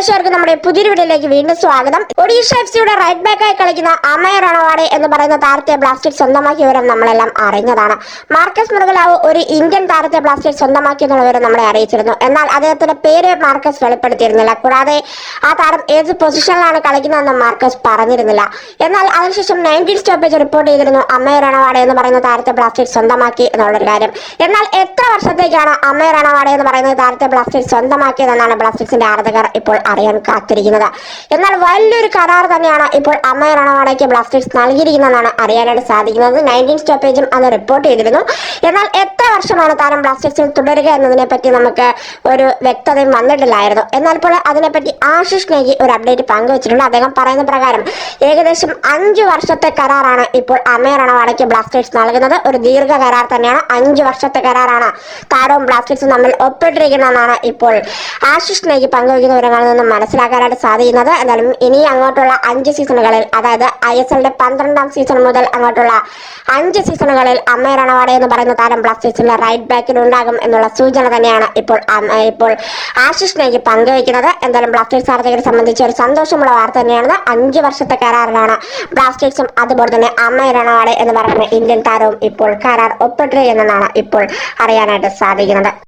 പ്രേക്ഷകർക്ക് നമ്മുടെ പുതിയൊരു വീഡിയോയിലേക്ക് വീണ്ടും സ്വാഗതം. ഒഡീഷ എഫ് സിയുടെ റൈറ്റ് ബാക്കായി കളിക്കുന്ന അമയ റണവാഡെ എന്ന് പറയുന്ന താരത്തെ ബ്ലാസ്റ്റേഴ്സ് സ്വന്തമാക്കിയ വിവരം നമ്മളെല്ലാം അറിഞ്ഞതാണ്. മാർക്കസ് മുറുകലാവ് ഒരു ഇന്ത്യൻ താരത്തെ ബ്ലാസ്റ്റേഴ്സ് സ്വന്തമാക്കി എന്നുള്ള വിവരം നമ്മളെ അറിയിച്ചിരുന്നു. എന്നാൽ അദ്ദേഹത്തിന്റെ പേര് മാർക്കസ് വെളിപ്പെടുത്തിയിരുന്നില്ല. കൂടാതെ ആ താരം ഏത് പൊസിഷനിലാണ് കളിക്കുന്നതെന്ന് മാർക്കസ് പറഞ്ഞിരുന്നില്ല. എന്നാൽ അതിനുശേഷം നയന്റീൻ സ്റ്റോപ്പേജ് റിപ്പോർട്ട് ചെയ്തിരുന്നു അമയ റണവാഡെ എന്ന് പറയുന്ന താരത്തെ ബ്ലാസ്റ്റേഴ്സ് സ്വന്തമാക്കി എന്നുള്ളൊരു കാര്യം. എന്നാൽ എത്ര വർഷത്തേക്കാണ് അമയ റണവാഡെ എന്ന് പറയുന്ന താരത്തെ ബ്ലാസ്റ്റേഴ്സ് സ്വന്തമാക്കിയതെന്നാണ് ബ്ലാസ്റ്റേഴ്സിന്റെ ആരാധകർ ഇപ്പോൾ അറിയാൻ കാത്തിരിക്കുന്നത്. എന്നാൽ വലിയൊരു കരാർ തന്നെയാണ് ഇപ്പോൾ അമ്മയ രണവാടയ്ക്ക് ബ്ലാസ്റ്റേഴ്സ് നൽകിയിരിക്കുന്നതെന്നാണ് അറിയാനായിട്ട് സാധിക്കുന്നത്. നയന്റീൻ സ്റ്റോപ്പേജും അന്ന് റിപ്പോർട്ട് ചെയ്തിരുന്നു. എന്നാൽ എത്ര വർഷമാണ് താരം ബ്ലാസ്റ്റേഴ്സിൽ തുടരുക എന്നതിനെ പറ്റി നമുക്ക് ഒരു വ്യക്തതയും വന്നിട്ടില്ലായിരുന്നു. എന്നാൽ ഇപ്പോൾ അതിനെപ്പറ്റി ആശിഷ് നേഗി ഒരു അപ്ഡേറ്റ് പങ്കുവച്ചിട്ടുണ്ട്. അദ്ദേഹം പറയുന്ന പ്രകാരം ഏകദേശം അഞ്ച് വർഷത്തെ കരാറാണ് ഇപ്പോൾ അമയ രണവാടയ്ക്ക് ബ്ലാസ്റ്റേഴ്സ് നൽകുന്നത്. ഒരു ദീർഘ കരാർ തന്നെയാണ്. അഞ്ച് വർഷത്തെ കരാറാണ് താരവും ബ്ലാസ്റ്റേഴ്സും തമ്മിൽ ഒപ്പിട്ടിരിക്കുന്നതെന്നാണ് ഇപ്പോൾ ആശിഷ് നേഗി പങ്കുവയ്ക്കുന്ന വിവരങ്ങളിൽ നിന്നും മനസ്സിലാക്കാനായിട്ട് സാധിക്കുന്നത്. എന്നാലും ഇനി അങ്ങോട്ടുള്ള അഞ്ച് സീസണുകളിൽ അതായത് ഐ എസ് എല്ലിന്റെ പന്ത്രണ്ടാം സീസൺ മുതൽ അങ്ങോട്ടുള്ള അഞ്ച് സീസണുകളിൽ അമ്മ രണവാടെ എന്ന് പറയുന്ന താരം ബ്ലാസ്റ്റേഴ്സിന്റെ റൈറ്റ് ബാക്കിൽ ഉണ്ടാകും എന്നുള്ള സൂചന തന്നെയാണ് ഇപ്പോൾ ഇപ്പോൾ ആശിഷ് നേഗി പങ്കുവയ്ക്കുന്നത്. എന്തായാലും ബ്ലാസ്റ്റേഴ്സ് ആരാധകരെ സംബന്ധിച്ച് ഒരു സന്തോഷമുള്ള വാർത്ത തന്നെയാണ്. അഞ്ച് വർഷത്തെ കരാറിലാണ് ബ്ലാസ്റ്റേഴ്സും അതുപോലെ തന്നെ അമ്മ രണവാടെ എന്ന് പറയുന്ന ഇന്ത്യൻ താരവും ഇപ്പോൾ കരാർ ഒപ്പിട്ടിരിക്കുന്നതാണ് ഇപ്പോൾ അറിയാനായിട്ട് സാധിക്കുന്നത്.